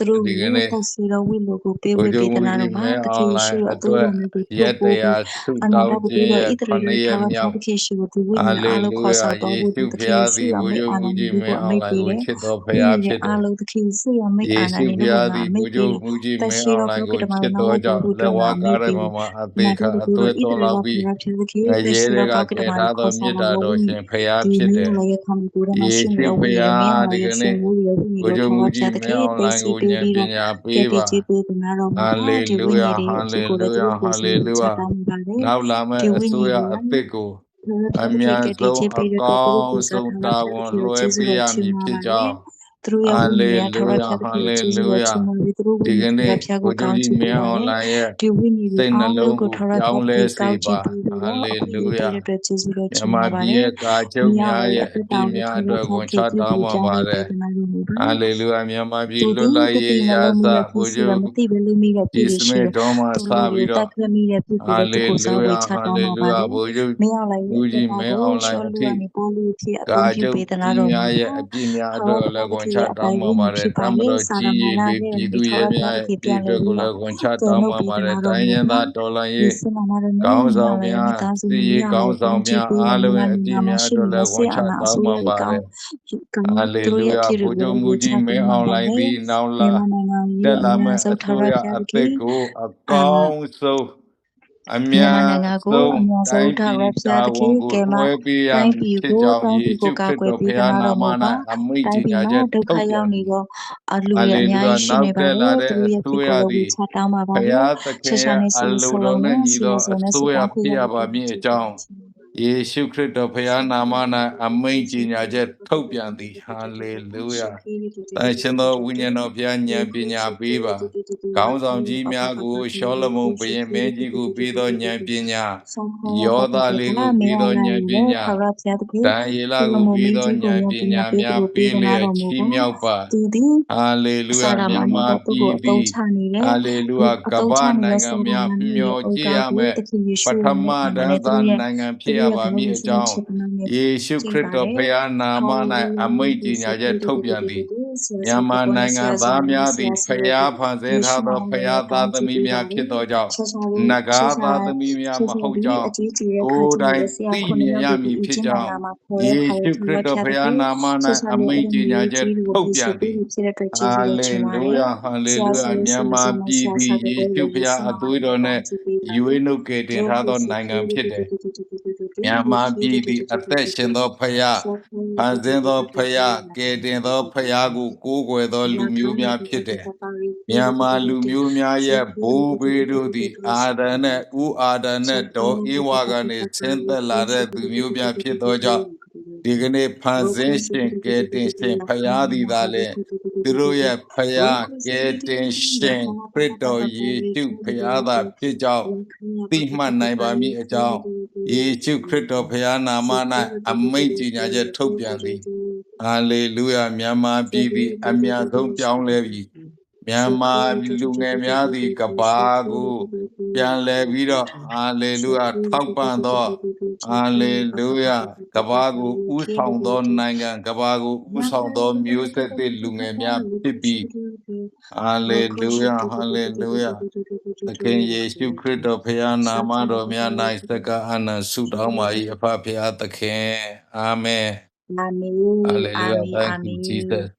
သူတို့ဒီကကိုနေ့သက်စီတော်ဝိလိုကိုပေးဘုဝေရားပေးသမူနာကြီးတော်မှာမဲသအွခင်န်ယေလိုရှုင်းအသွေးအတွက်တော်မျိုးကိုရပြုက်တဖို့ရာဆုအနာတောတင်းပခြင်းတိတော်ရဲ့ဣသခရေဏလရက်ထာဝရမြောဘုက်ရားသခင်ရှိကိုသူဝိဟာညာဉ်လေအားလုံးလုခေါ်ယာဆောင်တော်ယေမူရှုသူသဖခင်ျားစိသည်ရဘုမိတ်ရားအာမူဏာကြီးနေမဲကိုအအွန်မိတ်လိုင်းပေးကိုတယ်ချစ်တော်ဖဝိျားညာဉ်ဖြစ်တအားယ်လုံးသခင်စိရမိတ်ယေအာဏာရှုနေဖျားတို့မှာသည်အမိဘုတ်ရားပေးတယ်မူကြီးတမဲရှိအွန်တော်လိုဘုင်းရားကိုကိတမချစ်နောတော်ဝကြောတော်င့်တို့လက်တော်ဝါးမှာအကားမိတ်ထဲပေးမှာတယ်မှာအသေးနာခါတော်အတို့သွေးတော်ဣတော်သရေလောက်လဘုပြီးရားသခင်တငရှိရဲတော်တွေကဘုရားကိတမကယ်ကိုထားခေါ်သောဆောင်မြတော်စ်မူတာဒီတော်မရှင်ဖျားဖြစ်တယ်င်းလည်းရခံပြီးတော့ယေမရှိရှုတော့ဖဝိညာဉ်ျာမင်းးတော်ဒီရဲ့ကဆနေ့င်မိုးရဝိဘုညာဉ်ရားတော်မူထောဝကြီးချမဲတဲ့အွန်ခေလိုတ်င်းကိုသိဉာဏ်ပညာပေးပါသိပေးပေးနာတော်မှာဟာလေဒီလုဝိယာညာဉ်တွေဟာရဲ့အလေကျိုးကိုလည်းသူတို့ကိုလုယာဟာစီလေမံလုချယာတောင်းပါလေနောက်လာမဲ့ဒီအဝိစိုးရညာဉ်တွေအသစ်ကိုကအဘုမြန်ရားကတည်းဆုံးကအပေးတဲ့ကောသူတို့င်းကိုစားဆုံးထားတာတဲ့ဝန်သူတို့လွှဲကျေးဇူးပေးတော်ရချီးမည်မွမ်းဖြစ်ပါကြောလေင်း သူတို့ရဲ့ဟာဝိလေညာဉ်တွေထာဝရလုယာဘုရားသဟာခင်လေကျေးဇူးလုတော်ယာချီးမွမ်းပြီးသူတို့ဝိဒီကညာဉ်နေ့တွေဘုရားဘုကိုရားကောင်းကြီးချီးမပေးင်းပါအွလေန်လိုင်းရဲ့ဒီဝိညာဉ်စိတွေတ်နှအားလုံးလုံးကိုကိုထာဝရပြောဘုင်းရားလဲဖေစေကောင်းချီးပါပေးဟာပြီးတော့လေပေးတဲ့လုအတွက်ကျေးယာဇူးတော်ချီးမြမွမမ်းပါပြည်လေရဲ့ကာချုပ်မြောများက်ရဲ့ရဲ့အသက်အပြတောစ်င်ကိုများထာဝအတွက်ရကိုခေချပြုတောင်းပြီးပါပြောင်းပါလဲတပေးယ်တဲ့နိုင်လို့ပါဟာလေလုယာမြမပြည်သူလွဒီတ်လပ်တရေးတိနှရာလုံးစမိတဲ့ဘုဖြစ်ရားစီရမသိပဲလူမိတဲ့ဒီပြည်စရှိမေတယ်တော်မှာသူစလူပြီးကိုတတော့တ်ပြမိတဲ့ပြည်ဟာတဲ့သူလေကိုလုစားဝေယာချဟာတောင်းလေပါလုပါယာလေဘုရားမရောက်လိုက်မူရဲ့ကြီးနာမင်းအွကိုန်လိုရှောင်းအလူထိကနေပေါ်လူဖြစ်အကာသုံးပြုချုပ်ပေးတဲ့နာကြီးတော်များမှာရဲ့အပြစ်များထာအဝတွရက်လည်းဘုဝန်ချရားရဲ့အတောပိုင်းင်ပါကိုပါတဖြယ်စ်ပါတမလေတော်စာကြီးရမရင်ဏလေးနဲ့ပြည်ဒီသူထာဝရဲ့ရဘုများရားရဲ့ဖြစ်အပြပြစ်လဲအတွက်ပြီးကိုတော့လည်းဝန်ချကျွန်တောင်းတော်ပါပေးပါတဲ့တနာယ်တော်တိုင်းရမှာင်းပါသားတော်လှန်ဒီရေးစမနာရနေကောင်းမြောဆောင်က်လိုက်များမိသားစုစီမြေရေးမြောက်ကောလိုင်းက်ဘုဆောင်န်းမြကြီးပေးအားရလုံးမြရဲ့အပြညာစ်မများရှိအတွက်မလည်းဆေဝန်းချအနာအတောင်းစိုးပါရပါကောတင်းယ်ကောင်းဟာလေသူတို့လုရဲ့ယာဖြစ်ရဘုကိုရားမူဝေချကြီးမပေးင်းအွမှာန်ပါလိုင်းလေသည်နောင်မြလာမနိုင်ငံကြီးတက်အလာမြမဲ့ဆုံးအထာစိုးဝရရဘုရားအသသခင်စ်ကိုအအာကောင်းဆုံး အမြမြန်နိုင်ငံကိုဆုံးအမြန်ဆုံးတိုင်းထာပြဝရည်ဘုတာရားသခင်ဝန်ကိုကဲမလွှဲပေးရတိုင်းမည်ပြည်ဖြစ်ကိုကြောင်းတိုင်းယေပြည်ရှုကိုခကာရစ်ကွယ်တော်ဖပေးသခင်နာနာတော်မမူ၌ပါအမိန့်တိုကြေင်ပြည်ညာမှာချက်ဒုက္ခထုတ်ပြန်ရောက်နေသည်တော့အလူဟာတွေလေအလုများယာကြီးရှိနောက်နေပါတက်လေလာသူတဲ့တို့အရဲ့ဖြစ်စိုးရကိုလည်းဝေသည်ချတောင်းပါဘပါုလေရားသခဆက်င်ရှာရဲ့နေအဆိုလိုဆလတော်နှနဲ့င့်ညီစီသောရဆိုအနဲ့စစိုးရတောင်းခွဖြစ်ရရတဲ့ပါပြည်မည်မှာအကျေးကြောဇူးင်းတော်ရှင်ပါ ယေရှုခရစ်တော်ဖခင်နာမ၌အမိန့်ကြေညာချက်ထုတ်ပြန်သည်ဟာလေလုယာတန်ရှင်သောဝိညာဉ်တော်ဖျားဉာဏ်ပညာပေးပါခေါင်းဆောင်ကြီးများကိုရှောလမုန်ဘုရင်မင်းကြီးကိုပေးသောဉာဏ်ပညာယောသားလေးကိုပေးသောဉာဏ်ပညာထာဝရဘုရားသခင်ဒံယေလသူလကိုမုန်ပေးမင်းသောကြီးဉာကိုဏ်ဉာဏ်ပပညာညာပေးသူများကိုပေးသနာတော်မူပေးလျက်ချီးပါမြှောက်ပါသူသည်ဟာလေလုယာစာရမြမတ်ဏေမာတော့သူ့ပြည်ကိုအသုံးသည်ချနေတဲ့ဟာလေလုယာအကမ္သုံးဘာချနေတဲ့နိုင်ငံစာရများမဏေမျှော်ရဲ့အိုကြည့်ကာရးကိုမယ်သခင်ယေပရှုထရဲ့မနာမတနဲ့န်းသူသားရဲ့နိုင်ငံသူဖြစ်ရရဲ့ပါဘောမည်ဝအစကြောနဲ့င်းချစ်တဲ့နာနဲ့ယေရှုကျခင့်ရစ်ပါတော်တဖယ်ခင်နာမဟာလေ၌လုယာအမိန့်ဒီကြေစညာချက်တီတီထုတ်တီပြန်တီသည်တီဆရာ မြစေန်တမာကောနိုနဲ့င်ဆငံရာစေသားများနဲ့ဆသည်ရာဖစေျားကိုဖန်ဆယေင်းရှုထားသောနာမဖနဲ့ျားကောသားင်းသချီးမီးပေးမြပါားလေဖြစ်သောကြောင့်ဆရာနလေးဂါဆးရာသားသမီးများဆမရာဟုတ်ဒီကြောင်းအကြီးကြီးရဲ့ကိုခါယ်ကြီးတိုင်ရဲ့ဆရာသိခုမြနှစ်င်ရယောက်မဒီည်အဖြစ်ချင်းကြောနာင်းနာမှာခေါ်ယေတဲ့ခါရှုရဲ့ခထာရဝစ်ရဘုတော်ဖရားသခင်ခင်နာမဆ၌ရာအလေးမိအဲ့န့်ဒါကြေမျိုးညာရဲ့ချက်ကြီးကိုထုတ်ပြပြန်ရှိပေးသည်လို့ဖြစ်တဲ့အတွက်ကျေးဟာဇူးတော်လေရှင်ပါလုတယ်ယာဟာလေဆရာလုယာဆိုလို့မြရှိန်ရင်မာဆရာမပြည်ဆရာသည်စာကယေကိုရှုလည်းဖယေခင်ရှုအနာမသွေးနဲ့တော်နှကောင့်င်းချီးပေးပါရွေးလေနှုတ်ကယ်တင်ဒုထားသောက္ခနိုင်ငံဖြစ်တယ်ဒီမြန်မာပြည်သည်အသက်ရှင်သောဖယားဖန်ဆင်းသောဖယားကယ်တင်သောဖယားကိုကိုးကွယ်သော လူမျိုးများဖြစ်တယ်မြန်မာလူမျိုးများရဲ့ဘိုးဘေးတို့သည် အာဒံနဲ့ဥအာဒံနဲ့ဒေါ်ဧဝါကနေဆင်းသက်လာတဲ့သူမျိုးများဖြစ်သောကြောင့်ဒီကနေ့ဖန်ဆင်းရှင်ကယ်တင်ရှင်ဖယားသည်သာလေသူတို့ရဲ့ဖယားကယ်တင်ရှင်ခရစ်တော်ယေရှုဖယားသာဖြစ်ကြောင်းသိမှတ်နိုင်ပါမည်အကြောင်းယေရှုခရစ်တော်ဖခင်နာမ၌အမိန့်ကြေညာချက်ထုတ်ပြန်သည် ဟာလေလုယာမြန်မာပြည်သည်အမြန်ဆုံးပြောင်းလဲပြီမြန်မာလူငယ်များသည်ကဘာကိုပြန်လဲပြီးတော့ဟာလေလုယာထောက်ပံ့သောဟာလေလုယာကဘာကိုဥဆောင်သောနိုင်ငံကဘာကိုဥဆောင်သောမျိုးဆက်သစ်လူငယ်များဖြစ်ပြီးဟာလေလုယာဟာလေလုယာသခင်ယေရှုခရစ်တော်ဖခင်နာမတော်မြတ်၌စက္ကအနန္တဆုတောင်းပါ၏အဖဖခင်အာမင်အာမင် Amin, Hallelujah. amin, Thank you, amin. Jesus.